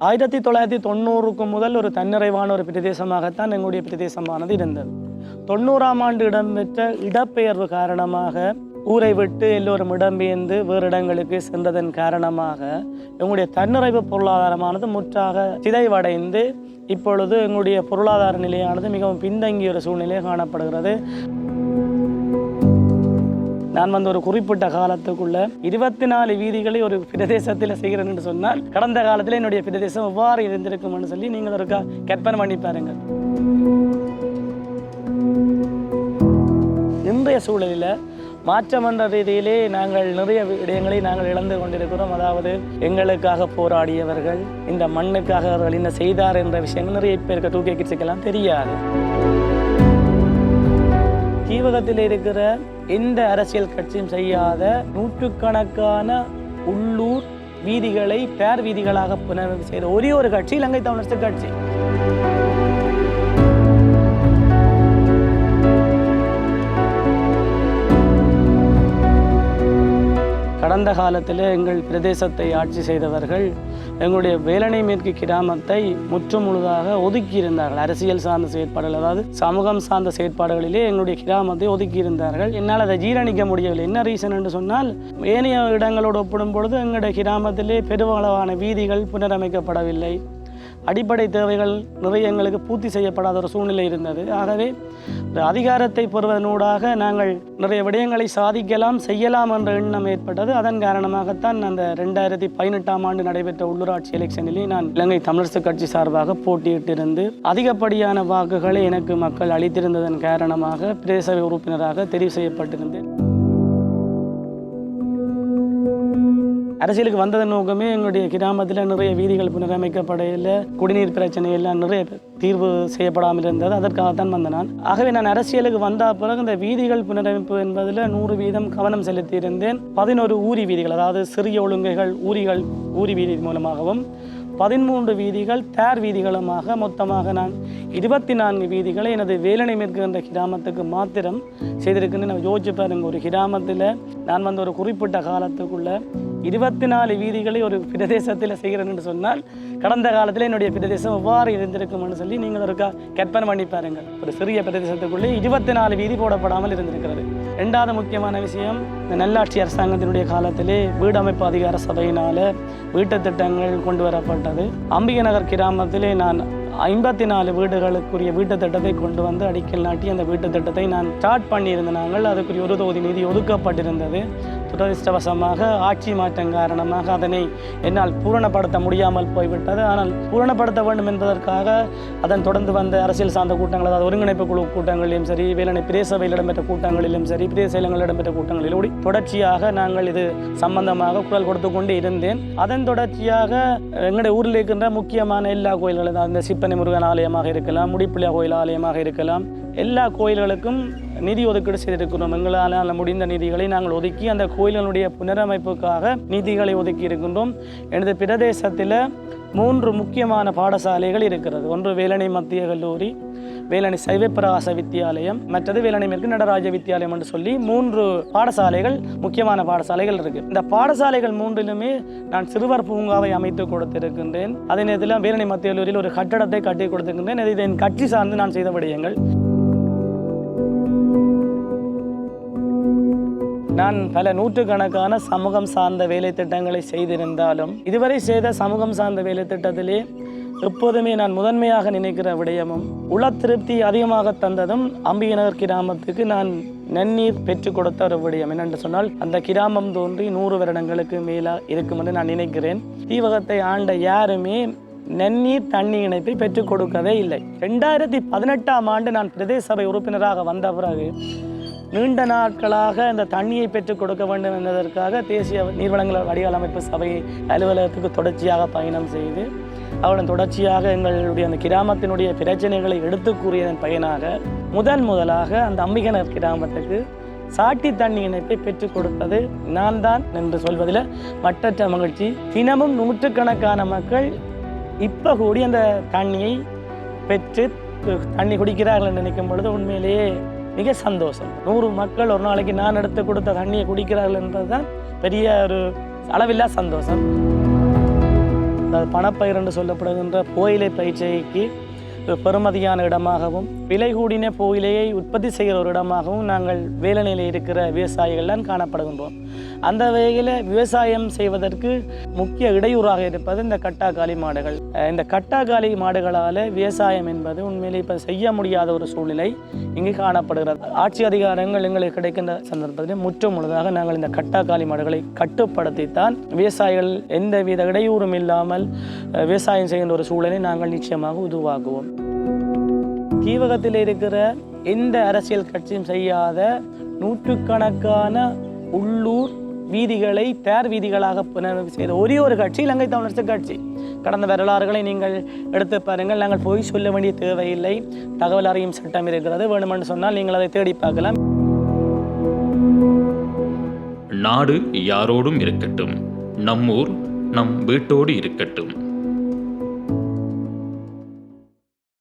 ஆயிரத்தி தொள்ளாயிரத்தி தொண்ணூறுக்கு முதல் ஒரு தன்னிறைவான ஒரு பிரதேசமாகத்தான் எங்களுடைய பிரதேசமானது இருந்தது. தொண்ணூறாம் ஆண்டு இடம்பெற்ற இடப்பெயர்வு காரணமாக ஊரை விட்டு எல்லோரும் இடம்பெயர்ந்து வேறு இடங்களுக்கு சென்றதன் காரணமாக எங்களுடைய தன்னிறைவு பொருளாதாரமானது முற்றாக சிதைவடைந்து இப்பொழுது எங்களுடைய பொருளாதார நிலையானது மிகவும் பின்தங்கிய ஒரு சூழ்நிலை காணப்படுகிறது. நான் வந்து ஒரு குறிப்பிட்ட காலத்துக்குள்ள இருபத்தி நாலு வீதிகளை ஒரு பிரதேசத்தில் செய்கிறேன் என்று சொன்னால் கடந்த காலத்தில் என்னுடைய பிரதேசம் எவ்வாறு இருந்திருக்கும்னு சொல்லி நீங்கள் ஒரு கற்பனை பண்ணி பாருங்க இன்றைய சூழலில் மாற்றம் ரீதியிலே நாங்கள் நிறைய விடயங்களை நாங்கள் இழந்து கொண்டிருக்கிறோம். அதாவது எங்களுக்காக போராடியவர்கள் இந்த மண்ணுக்காக அவர்கள் என்ன செய்தார் என்ற விஷயங்கள் நிறைய பேருக்கு தூக்கி கிட்ஸுக்கெல்லாம் தெரியாது. தீவகத்தில் இருக்கிற எந்த அரசியல் கட்சியும் செய்யாத நூற்றுக்கணக்கான உள்ளூர் வீதிகளை பேர் வீதிகளாக புனரமைப்பு செய்த ஒரே ஒரு கட்சி இலங்கை தமிழரசு கட்சி. கடந்த காலத்தில் எங்கள் பிரதேசத்தை ஆட்சி செய்தவர்கள் எங்களுடைய வேலனை மேற்கு கிராமத்தை முற்று முழுதாக ஒதுக்கியிருந்தார்கள். அரசியல் சார்ந்த செயற்பாடுகள் அதாவது சமூகம் சார்ந்த செயற்பாடுகளிலே எங்களுடைய கிராமத்தை ஒதுக்கியிருந்தார்கள். என்னால் அதை ஜீரணிக்க முடியவில்லை. என்ன ரீசன் என்று சொன்னால் ஏனைய இடங்களோடு ஒப்பிடும் பொழுது எங்களுடைய கிராமத்திலே பெருமளவான வீதிகள் புனரமைக்கப்படவில்லை. அடிப்படை தேவைகள் நிறைய எங்களுக்கு பூர்த்தி செய்யப்படாத ஒரு சூழ்நிலை இருந்தது. ஆகவே அதிகாரத்தை பெறுவதனூடாக நாங்கள் நிறைய விடயங்களை சாதிக்கலாம் செய்யலாம் என்ற எண்ணம் ஏற்பட்டது. அதன் காரணமாகத்தான் அந்த ரெண்டாயிரத்தி பதினெட்டாம் ஆண்டு நடைபெற்ற உள்ளூராட்சி எலெக்ஷனிலே நான் இலங்கை தமிழரசு கட்சி சார்பாக போட்டியிட்டிருந்து அதிகப்படியான வாக்குகளை எனக்கு மக்கள் அளித்திருந்ததன் காரணமாக பிரதேச உறுப்பினராக தெரிவு செய்யப்பட்டிருந்தேன். அரசியலுக்கு வந்ததன் நோக்கமே எங்களுடைய கிராமத்தில் நிறைய வீதிகள் புனரமைக்கப்படையில் குடிநீர் பிரச்சனை எல்லாம் நிறைய தீர்வு செய்யப்படாமல் இருந்தது அதற்காகத்தான் வந்த நான் ஆகவே நான் அரசியலுக்கு வந்த பிறகு இந்த வீதிகள் புனரமைப்பு என்பதில் நூறு வீதம் கவனம் செலுத்தியிருந்தேன். பதினோரு ஊரி வீதிகள் அதாவது சிறிய ஒழுங்கைகள் ஊரிகள் ஊரி வீதி மூலமாகவும் பதிமூன்று வீதிகள் தேர் வீதிகளுமாக மொத்தமாக நான் இருபத்தி நான்கு வீதிகளை எனது வேலனை மேற்கின்ற கிராமத்துக்கு மாத்திரம் செய்திருக்கின்றேன். நான் யோசிச்சு பாருங்க ஒரு கிராமத்தில் நான் வந்து ஒரு குறிப்பிட்ட காலத்துக்குள்ள இருபத்தி நாலு வீதிகளை ஒரு பிரதேசத்தில் செய்கிறேன் என்று சொன்னால் கடந்த காலத்தில் என்னுடைய பிரதேசம் எவ்வாறு இருந்திருக்கும்னு சொல்லி நீங்கள் ஒருக்கா கற்பனை பண்ணி பாருங்கள். ஒரு சிறிய பிரதேசத்துக்குள்ளே இருபத்தி நாலு வீதி போடப்படாமல் இருந்திருக்கிறது. ரெண்டாவது முக்கியமான விஷயம் இந்த நல்லாட்சி அரசாங்கத்தினுடைய காலத்திலே வீடு அமைப்பு அதிகார சபையினால வீட்டு திட்டங்கள் கொண்டு வரப்பட்டது. அம்பிகை நகர் கிராமத்திலே நான் ஐம்பத்தி நாலு வீடுகளுக்குரிய வீட்டு திட்டத்தை கொண்டு வந்து அடிக்கல் நாட்டி அந்த வீட்டு திட்டத்தை நான் ஸ்டார்ட் பண்ணியிருந்த நாங்கள் அதுக்குரிய ஒரு தொகுதி நிதி ஒதுக்கப்பட்டிருந்தது. துரதிருஷ்டவசமாக ஆட்சி மாற்றம் காரணமாக அதனை என்னால் பூரணப்படுத்த முடியாமல் போய்விட்டது. ஆனால் பூரணப்படுத்த வேண்டும் என்பதற்காக அதன் தொடர்ந்து வந்த அரசியல் சார்ந்த கூட்டங்கள் அதாவது ஒருங்கிணைப்பு குழு கூட்டங்களிலும் சரி வேலனை பிரேசபையில் இடம்பெற்ற கூட்டங்களிலும் சரி பிரதேச இடங்களில் இடம்பெற்ற கூட்டங்களிலும் தொடர்ச்சியாக நாங்கள் இது சம்பந்தமாக குரல் கொடுத்து கொண்டு இருந்தேன். அதன் தொடர்ச்சியாக எங்களுடைய ஊரில் இருக்கின்ற முக்கியமான எல்லா கோயில்களும் அந்த இந்த சிப்பனை முருகன் ஆலயமாக இருக்கலாம் முடிப்பிள்ளையா கோயில் ஆலயமாக இருக்கலாம் எல்லா கோயில்களுக்கும் நிதி ஒதுக்கீடு செய்திருக்கிறோம். எங்களால் முடிந்த நிதிகளை நாங்கள் ஒதுக்கி அந்த கோயில்களுடைய புனரமைப்புக்காக நிதிகளை ஒதுக்கி இருக்கின்றோம். எனது பிரதேசத்தில் மூன்று முக்கியமான பாடசாலைகள் இருக்கிறது. ஒன்று வேலணை மத்திய கல்லூரி வேலணை சைவப்பிரகாச வித்தியாலயம் மற்றது வேலணை மேற்கு நடராஜ வித்தியாலயம் என்று சொல்லி மூன்று பாடசாலைகள் முக்கியமான பாடசாலைகள் இருக்கு. இந்த பாடசாலைகள் மூன்றிலுமே நான் சிறுவர் பூங்காவை அமைத்து கொடுத்திருக்கின்றேன். அதே நேரத்தில் வேலணை மத்திய கல்லூரியில் ஒரு கட்டடத்தை கட்டி கொடுத்திருக்கின்றேன். இது என் கட்சி சார்ந்து நான் செய்த விடயங்கள். நான் பல நூற்றுக்கணக்கான சமூகம் சார்ந்த வேலை திட்டங்களை செய்திருந்தாலும் இதுவரை செய்த சமூகம் சார்ந்த வேலை திட்டத்திலே எப்போதுமே நான் முதன்மையாக நினைக்கிற விடயமும் உள திருப்தி அதிகமாக தந்ததும் அம்பிகநகர் கிராமத்துக்கு நான் நன்னீர் பெற்றுக் கொடுத்த ஒரு விடயம். என்னென்று சொன்னால் அந்த கிராமம் தோன்றி நூறு வருடங்களுக்கு மேலாக இருக்கும் என்று நான் நினைக்கிறேன். தீவகத்தை ஆண்ட யாருமே நன்னீர் தண்ணி இணைப்பை பெற்றுக் கொடுக்கவே இல்லை. ரெண்டாயிரத்தி பதினெட்டாம் ஆண்டு நான் பிரதேச சபை உறுப்பினராக வந்த பிறகு நீண்ட நாட்களாக இந்த தண்ணியை பெற்றுக் கொடுக்க வேண்டும் என்பதற்காக தேசிய நீர்வளங்கள் வடிகால் அமைப்பு சபை அலுவலகத்துக்கு தொடர்ச்சியாக பயணம் செய்து அவருடன் தொடர்ச்சியாக எங்களுடைய அந்த கிராமத்தினுடைய பிரச்சனைகளை எடுத்து கூறியதன் பயனாக முதன் முதலாக அந்த அம்பிகனர் கிராமத்துக்கு சாட்டி தண்ணி இணைப்பை பெற்றுக் கொடுத்தது நான் தான் என்று சொல்வதில் மற்றற்ற மகிழ்ச்சி. தினமும் நூற்றுக்கணக்கான மக்கள் இப்போ கூடி அந்த தண்ணியை பெற்று தண்ணி குடிக்கிறார்கள் என்று நினைக்கும் பொழுது உண்மையிலேயே மிக சந்தோஷம். நூறு மக்கள் ஒரு நாளைக்கு நான் எடுத்து கொடுத்த தண்ணியை குடிக்கிறார்கள் என்பதுதான் பெரிய ஒரு அளவில்லா சந்தோஷம். பணப்பயிர் என்று சொல்லப்படுகின்ற கோயிலை பயிற்சிக்கு பெருமதியான இடமாகவும் விலை கூடின புகையிலையை உற்பத்தி செய்கிற ஒரு இடமாகவும் நாங்கள் வேலைநிலை இருக்கிற விவசாயிகள்லாம் காணப்படுகின்றோம். அந்த வகையில் விவசாயம் செய்வதற்கு முக்கிய இடையூறாக இருப்பது இந்த கட்டாக்காலி மாடுகள். இந்த கட்டாக்காலி மாடுகளால் விவசாயம் என்பது உண்மையிலே இப்போ செய்ய முடியாத ஒரு சூழ்நிலை இங்கு காணப்படுகிறது. ஆட்சி அதிகாரங்கள் எங்களுக்கு கிடைக்கின்ற சந்தர்ப்பத்தில் முற்று முழுதாக நாங்கள் இந்த கட்டாக்காலி மாடுகளை கட்டுப்படுத்தித்தான் விவசாயிகள் எந்தவித இடையூறும் இல்லாமல் விவசாயம் செய்கின்ற ஒரு சூழலை நாங்கள் நிச்சயமாக உருவாக்குவோம். தீவகத்தில் இருக்கிற எந்த அரசியல் கட்சியும் செய்யாத நூற்றுக்கணக்கான உள்ளூர் வீதிகளை தேர் வீதிகளாக புனரமைப்பு செய்த ஒரே ஒரு கட்சி இலங்கை தமிழரசு கட்சி. கடந்த வரலாறுகளை நீங்கள் எடுத்து பாருங்கள். நாங்கள் போய் சொல்ல வேண்டிய தேவையில்லை. தகவல் அறியும் சட்டம் இருக்கிறது. வேணுமென்று சொன்னால் நீங்கள் அதை தேடி பார்க்கலாம். நாடு யாரோடும் இருக்கட்டும். நம்மூர் நம் வீட்டோடு இருக்கட்டும்.